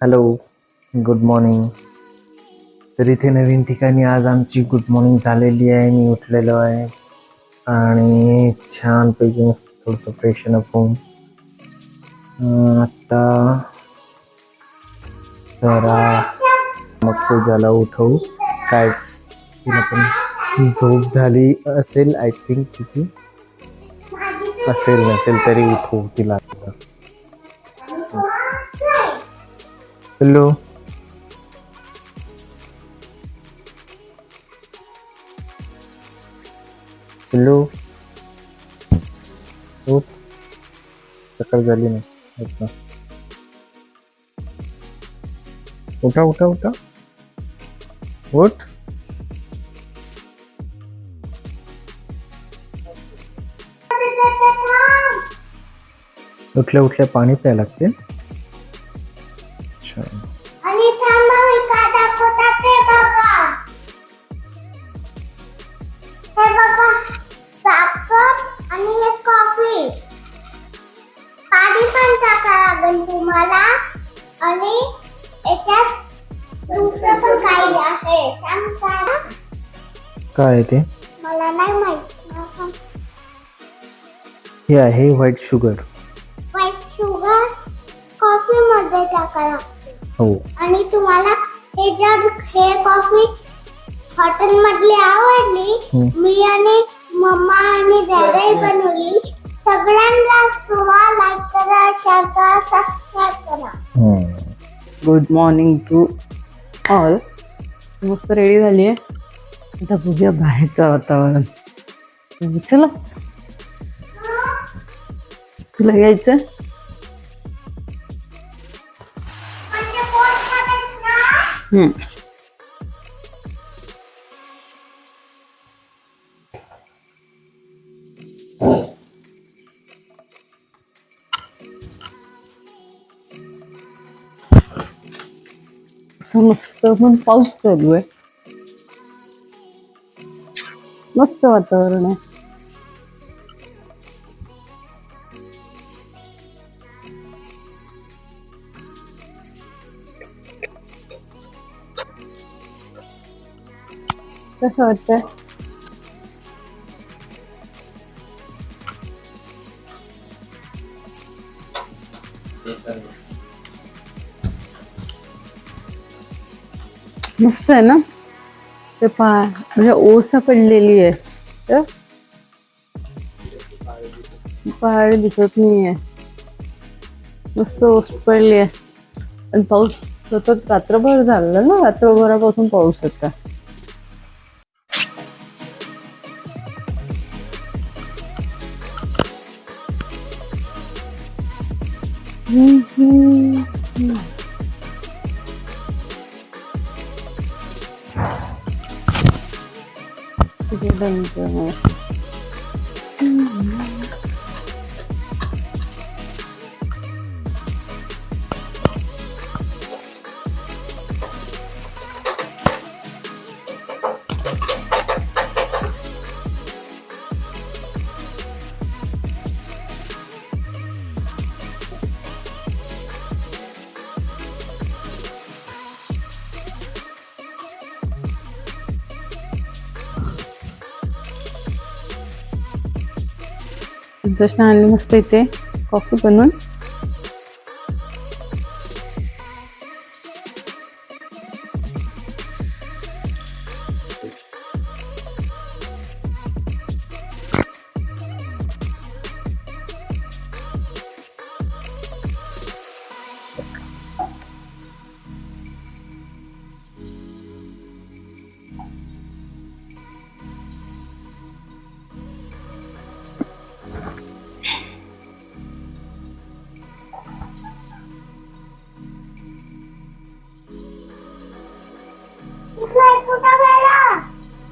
Hello good morning तर इथे नवीन ठिकाणी आज आमची गुड मॉर्निंग झालेली आहे. मी उठलेलो आहे. आणि छानपैकी मस्त थोडंसं फ्रेशन अप होऊन आता जरा मग पूजाला उठवू. काय तिला पण झोप झाली असेल आय थिंक तिची. असेल नसेल तरी उठवू तिला. हॅलो हॅलो हो सकाळ झाली नाही. उठ उठा उठा उठा. उठ. उठल्या उठल्या पाणी प्यायला लागते. काय आहे ते मला नाही माहीत. हे आहे white sugar white sugar coffee मध्ये टाका लागते हो आणि तुम्हाला हे जर हे कॉफी हॉटेल मधली आवडली. मी आणि गुड मॉर्निंग टू ऑल मस्त रेडी झाली आहे. आता बघूया बाहेरचं वातावरण. चला. तुला यायचं हम्म. मस्त पण पाऊस चालू आहे. मस्त वातावरण आहे. कसं वाटतंय? मस्त आहे ना? ते पा म्हणजे ओस पडलेली आहे. तर पहाड दिसत नाहीये. मस्त ओस पडली आहे. आणि पाऊस सतत रात्रभर झाला ना? रात्रभरापासून पाऊस होता. हम्म, हम्म, हम्म. किती दमतो आहे. संतोषनं आणली मस्त इथे कॉफी बनवून.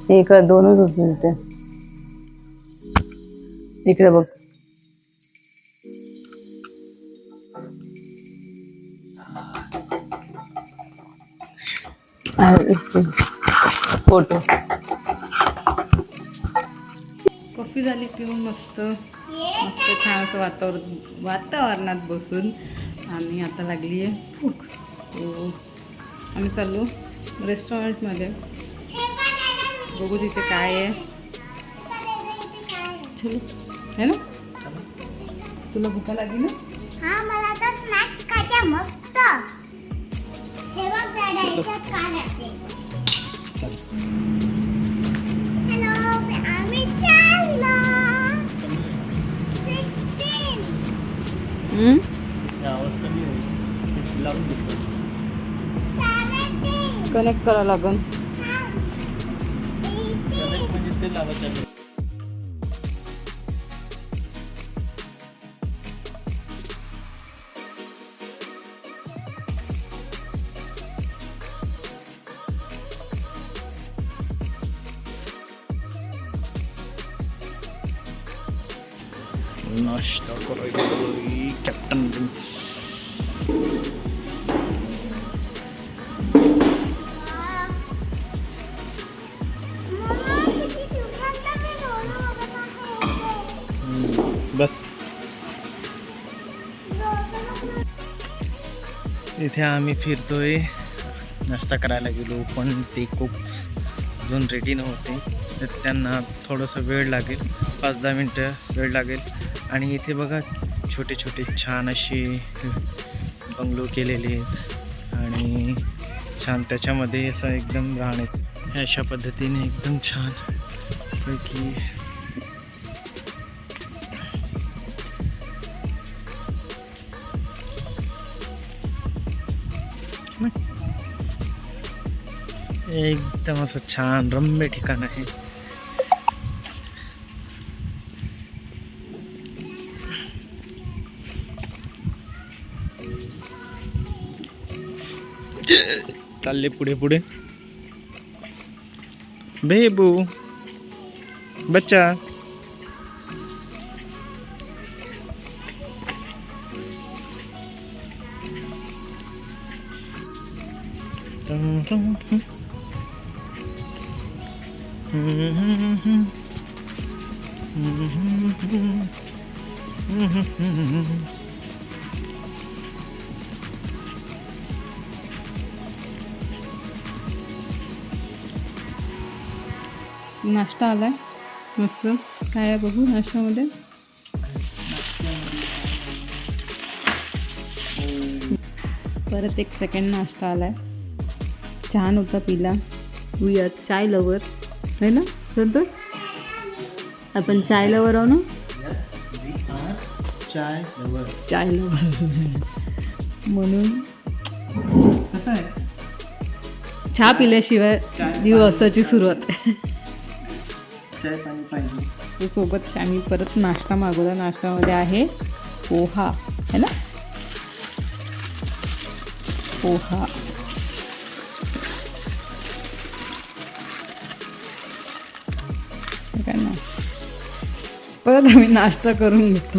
इकडे एक दोनच होते तिथे इकडे बघ. फोटो. कॉफी झाली पिऊन हो मस्त. मस्त छान असं वातावरण वातावरणात बसून आणि आता लागली आहे भूक आम्ही चाललो रेस्टॉरंटमध्ये बघू तिथे काय आहे. चलो है ना? तुला भूका लागली ना? हा मला तर स्नॅक्स खायच्या मस्त. हे बघ दादा याच्यात काय राहते हॅलो आम्ही चाललो. सिक्स्टीन सेवन्टीन कनेक्ट करावं लागन. नाश्ता करायला कॅप्टन बस. इथे आम्ही फिरतोय. नाश्ता करायला गेलो पण ते खूप अजून रेडी नव्हते. तर त्यांना थोडंसं वेळ लागेल. पाच दहा मिनटं वेळ लागेल. आणि इथे बघा छोटे छोटे छान असे बंगलो केलेले आहेत. आणि छान त्याच्यामध्ये असं एकदम राहणे अशा पद्धतीने एकदम छान पैकी एकदम असं छान रम्य ठिकाण आहे. चालले पुढे पुढे. बेबू बच्चा. Dun, नाश्ता आलाय. मस्त. काय आहे बघू नाश्त्यामध्ये. परत एक सेकंड नाश्ता आलाय. छान होता पिला. वी आर चाय लवर है ना संतोष आपण चाय लवर आहो ना? चाय चाय लवर म्हणून कसं आहे? चहा पिल्याशिवाय दिवसाची सुरुवात. आहे पाणी पाहिजे. तो सोबत आम्ही परत नाश्ता मागवला. नाश्त्यामध्ये आहे पोहा है ना? पोहा. काय ना परत आम्ही नाश्ता करून घेतो?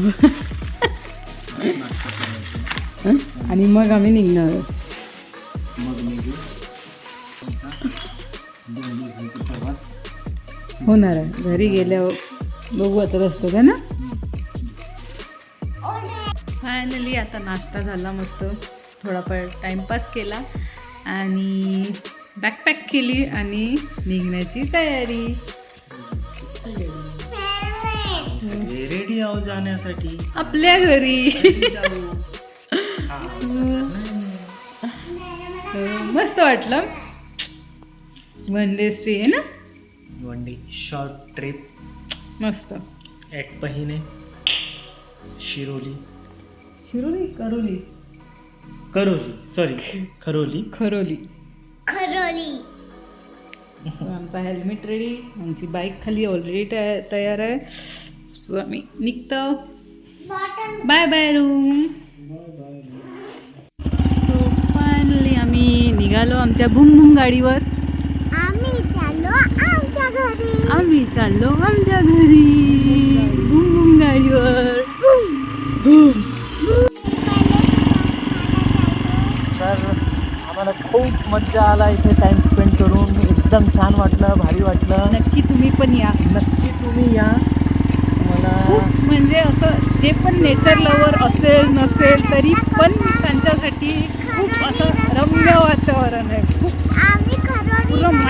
आणि मग आम्ही निघणार. होणार आहे. घरी गेल्यावर बघू आता रस्त्यात आहे ना? फायनली आता नाश्ता झाला मस्त. थोडाफार टाइमपास केला आणि बॅकपॅक केली आणि निघण्याची तयारी. रेडी आहो जाण्यासाठी. आपल्या घरी. मस्त वाटलं. वन डे स्टे आहे ना? वन डे शॉर्ट ट्रिप मस्त. ॲट पहिने. शिरोली. शिरोली करोली. करोली सॉरी खरोली. खरोली. खरोली. आमचा हेल्मेट रेडी आमची बाईक खाली ऑलरेडी तयार आहे. सो आम्ही निघतो bye bye room so finally आम्ही निघालो आमच्या भुंग भुंग गाडीवर आम्ही चाललो आमच्या घरी आम्ही चाललो आमच्या घरी. गाडीवर. तर आम्हाला खूप मज्जा आला इथे टाइम स्पेंड करून. एकदम छान वाटलं भारी वाटलं. नक्की तुम्ही पण या. नक्की तुम्ही या. मला म्हणजे असं जे पण नेचर लवर असेल नसेल तरी पण त्यांच्यासाठी खूप असं रम्य वातावरण आहे. खूप आम्ही खरोडीला पूर्ण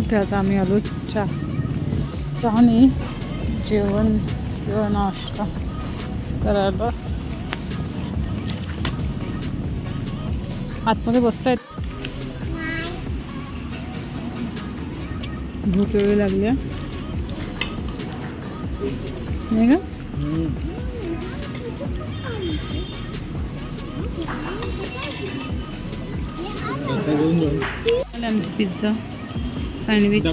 इथे आता आम्ही आलो चहा चहाने जेवण किंवा नाश्ता करायला आतमध्ये बसतायत भूक वेळ लागली आहे. नाही का आणि आमची पिझ्झा सँडविच